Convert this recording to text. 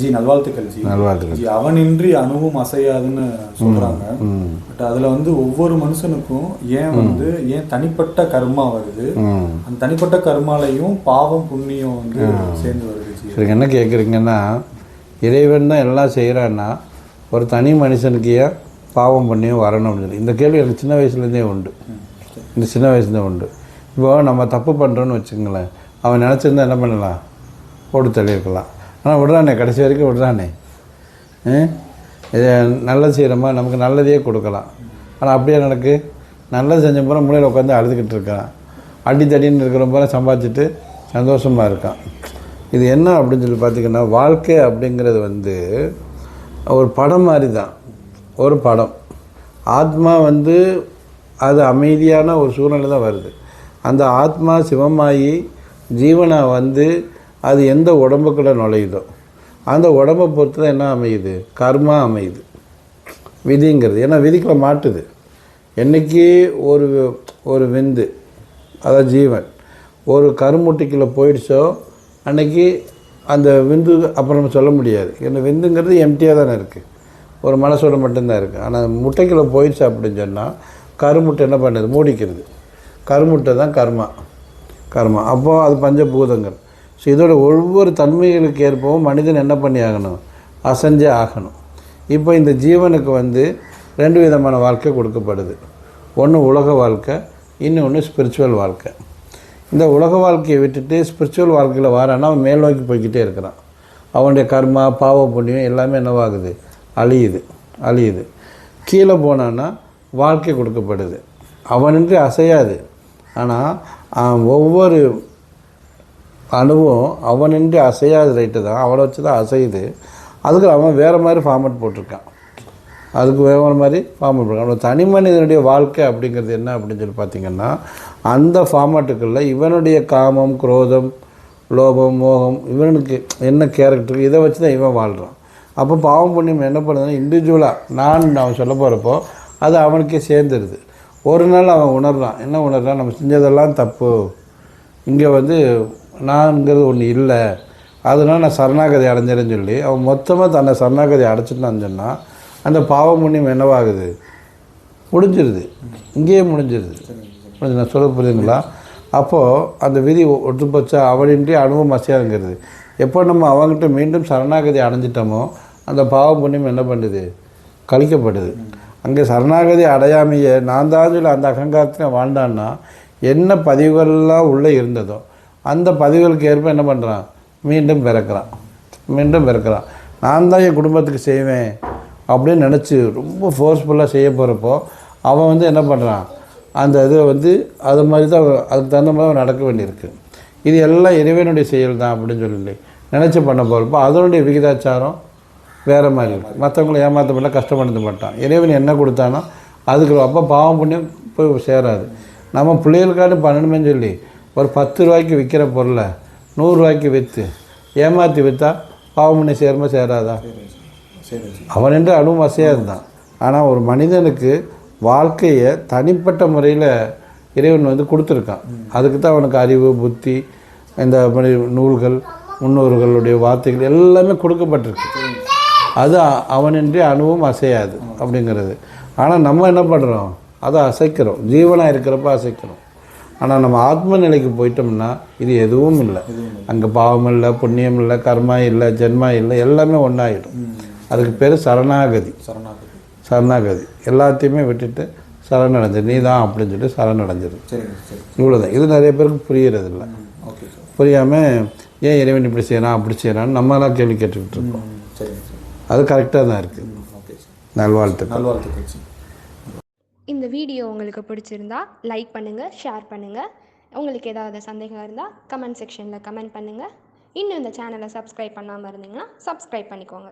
G நல்வாழ்த்துக்கள் G. நல்வாழ்த்துக்கள். G அவனின்றி அணுவும் அசையாதுன்னு சொல்றாங்க. ம் பட் அதுல வந்து ஒவ்வொரு மனுஷனுக்கும் ஏன் வந்து ஏன் தனிப்பட்ட கர்மா வருது? அந்த தனிப்பட்ட கர்மாலையும் பாவம் புண்ணியம் வந்து சேர்ந்து வருது ஜி. என்ன கேட்குறீங்கன்னா இறைவன் தான் எல்லாம் செய்கிறான்னா ஒரு தனி மனுஷனுக்கு ஏன் பாவம் பண்ணியும் வரணும் அப்படின்னு சொல்லி. இந்த கேள்வி எனக்கு சின்ன வயசுலேருந்தே உண்டு. இந்த சின்ன வயசுலேருந்தே உண்டு. இப்போ நம்ம தப்பு பண்ணுறோன்னு வச்சுங்களேன் அவன் நினச்சிருந்தா என்ன பண்ணலாம்? போட்டு தள்ளியிருக்கலாம் ஆனால் விடுறானே கடைசி வரைக்கும் விடுறானே. இது நல்லது செய்கிறோமா நமக்கு நல்லதையே கொடுக்கலாம். ஆனால் அப்படியே நடக்கு. நல்லது செஞ்ச போகிற மூலையில் உட்காந்து அழுதுகிட்டு இருக்கான். அடி தடின்னு இருக்கிற போல சம்பாதிச்சுட்டு சந்தோஷமாக இருக்கான். இது என்ன அப்படின்னு சொல்லி பார்த்தீங்கன்னா வாழ்க்கை அப்படிங்கிறது வந்து ஒரு படம் மாதிரி தான் ஒரு படம். ஆத்மா வந்து அது அமைதியான ஒரு சூழ்நிலை தான் வருது. அந்த ஆத்மா சிவமாயி ஜீவனை வந்து அது எந்த உடம்புக்குள்ளே நுழையுதோ அந்த உடம்பை பொறுத்து தான் என்ன அமையுது? கர்மா அமையுது. விதிங்கிறது. ஏன்னா விதிக்குள்ள மாட்டுது. என்னைக்கு ஒரு ஒரு விந்து அதான் ஜீவன் ஒரு கருமுட்டைக்குள்ளே போயிடுச்சோ அன்னைக்கு அந்த விந்து அப்புறம் சொல்ல முடியாது. ஏன்னா விந்துங்கிறது எம்டியாக தானே இருக்குது ஒரு மனசோட மட்டும்தான் இருக்குது ஆனால் முட்டைக்குள்ளே போயிடுச்சு அப்படின்னு சொன்னால் கருமுட்டை என்ன பண்ணுது? மூடிக்கிறது. கருமுட்டை தான் கர்மா. கர்மா. அப்போது அது பஞ்சபூதங்கள். ஸோ இதோட ஒவ்வொரு தன்மைகளுக்கு ஏற்பவும் மனிதன் என்ன பண்ணி ஆகணும் அசஞ்சே ஆகணும். இப்போ இந்த ஜீவனுக்கு வந்து ரெண்டு விதமான வாழ்க்கை கொடுக்கப்படுது. ஒன்று உலக வாழ்க்கை இன்னொன்று ஸ்பிரிச்சுவல் வாழ்க்கை. இந்த உலக வாழ்க்கையை விட்டுட்டு ஸ்பிரிச்சுவல் வாழ்க்கையில் வரான்னா அவன் மேல் நோக்கி போய்கிட்டே இருக்கிறான். அவனுடைய கர்மா பாவ புண்ணியம் எல்லாமே என்னவாகுது? அழியுது அழியுது. கீழே போனான்னா வாழ்க்கை கொடுக்கப்படுது. அவனின்றி அசையாது. ஆனால் ஒவ்வொரு அணுவும் அவனின்றி அசையாது ரைட்டு தான். அவனை வச்சு தான் அசையுது. அதுக்கு அவன் வேறு மாதிரி ஃபார்மேட் போட்டிருக்கான். அதுக்கு வேறு மாதிரி ஃபார்மேட் போட்டிருக்கான். அவன் தனி மனிதனுடைய வாழ்க்கை அப்படிங்கிறது என்ன அப்படின்னு சொல்லி பார்த்தீங்கன்னா அந்த ஃபார்மேட்டுக்குள்ள இவனுடைய காமம் குரோதம் லோபம் மோகம் இவனுக்கு என்ன கேரக்டர் இதை வச்சு தான் இவன் வாழ்கிறான் அப்போ பாவம் புண்ணியம் என்ன பண்ணுதுன்னா இண்டிவிஜுவலாக நான் அவன் சொல்ல போகிறப்போ அது அவனுக்கே சேர்ந்துருது. ஒரு நாள் அவன் உணர்றான். என்ன உணர்றான்? நம்ம செஞ்சதெல்லாம் தப்பு. இங்கே வந்து நான்ங்கிறது ஒன்று இல்லை. அதனால் நான் சரணாகதி அடைஞ்சிறேன்னு சொல்லி அவன் மொத்தமாக தன்னை சரணாகதி அடைச்சிட்டான்னு சொன்னால் அந்த பாவ புண்ணியம் என்னவாகுது? முடிஞ்சிருது. இங்கேயே முடிஞ்சிருது. முடிஞ்சு நான் சொல்ல புரியுதுங்களா? அப்போது அந்த விதி ஒட்டு போச்சா அவளின்றி அனுபவம் அசையாதுங்கிறது. எப்போ நம்ம அவங்ககிட்ட மீண்டும் சரணாகதி அடைஞ்சிட்டோமோ அந்த பாவ புண்ணியம் என்ன பண்ணுது? கழிக்கப்படுது. அங்கே சரணாகதி அடையாமையே நான் தான் சொல்லி அந்த அகங்காரத்தில் வாழ்ந்தான்னா என்ன பதிவுகள்லாம் உள்ளே இருந்ததோ அந்த பதிவுகளுக்கு ஏற்ப என்ன பண்ணுறான் மீண்டும் பிறக்கிறான். மீண்டும் பிறக்கிறான். நான் தான் என் குடும்பத்துக்கு செய்வேன் அப்படின்னு நினச்சி ரொம்ப ஃபோர்ஸ்ஃபுல்லாக செய்ய போகிறப்போ அவன் வந்து என்ன பண்ணுறான் அந்த இதை வந்து அது மாதிரி தான் அதுக்கு தகுந்த மாதிரி அவன் நடக்க வேண்டியிருக்கு. இது எல்லாம் இறைவனுடைய செயல் தான் அப்படின்னு சொல்லி நினச்சி பண்ண போகிறப்போ அதனுடைய விகிதாச்சாரம் வேறு மாதிரி இருக்கும் மற்றவங்களை ஏமாற்ற பண்ணல கஷ்டப்படுத்த மாட்டான். இறைவன் என்ன கொடுத்தானோ அதுக்கு அப்போ பாவம் புண்ணியம் போய் சேராது. நம்ம பிள்ளைகளுக்காண்டி பண்ணணுமேன்னு சொல்லி ஒரு பத்து ரூபாய்க்கு விற்கிற பொருளை நூறுரூவாய்க்கு விற்று ஏமாற்றி விற்றா பாவம் சேர்ம சேராதா? சரி அவன் என்று அணுவும் வசையாக இருந்தான். ஆனால் ஒரு மனிதனுக்கு வாழ்க்கையை தனிப்பட்ட முறையில் இறைவன் வந்து கொடுத்துருக்கான். அதுக்கு தான் அவனுக்கு அறிவு புத்தி இந்த மாதிரி நூல்கள் முன்னோர்களுடைய வார்த்தைகள் எல்லாமே கொடுக்கப்பட்டிருக்கு. அது அவனின்றி அணுவும் அசையாது அப்படிங்கிறது. ஆனால் நம்ம என்ன பண்ணுறோம் அதை அசைக்கிறோம். ஜீவனாக இருக்கிறப்ப அசைக்கிறோம். ஆனால் நம்ம ஆத்ம நிலைக்கு போயிட்டோம்னா இது எதுவும் இல்லை. அங்கே பாவம் இல்லை புண்ணியம் இல்லை கர்மா இல்லை ஜென்மா இல்லை எல்லாமே ஒன்றாயிடும் அதுக்கு பேர் சரணாகதி. சரணாகதி. சரணாகதி எல்லாத்தையுமே விட்டுட்டு சரணடைஞ்சு நீ தான் அப்படின்னு சொல்லி சரணடைஞ்சிரு. இவ்வளோதான் இது நிறைய பேருக்கு புரியறதில்ல. புரியாமல் ஏன் இறைவன் இப்படி செய்யறான் அப்படி செய்யறான்னு நம்மளாம் கேள்வி கேட்டுக்கிட்டு இருக்கோம். அது கரெக்டாக தான் இருக்குது நல்வாழ்த்துக்கள். நல்வாழ்த்துக்கள் ஜி இந்த வீடியோ உங்களுக்கு பிடிச்சிருந்தா லைக் பண்ணுங்கள் ஷேர் பண்ணுங்கள் உங்களுக்கு ஏதாவது சந்தேகம் இருந்தால் கமெண்ட் செக்ஷனில் கமெண்ட் பண்ணுங்கள் இன்னும் இந்த சேனலை சப்ஸ்கிரைப் பண்ணாமல் இருந்தீங்கன்னா சப்ஸ்கிரைப் பண்ணிக்கோங்க.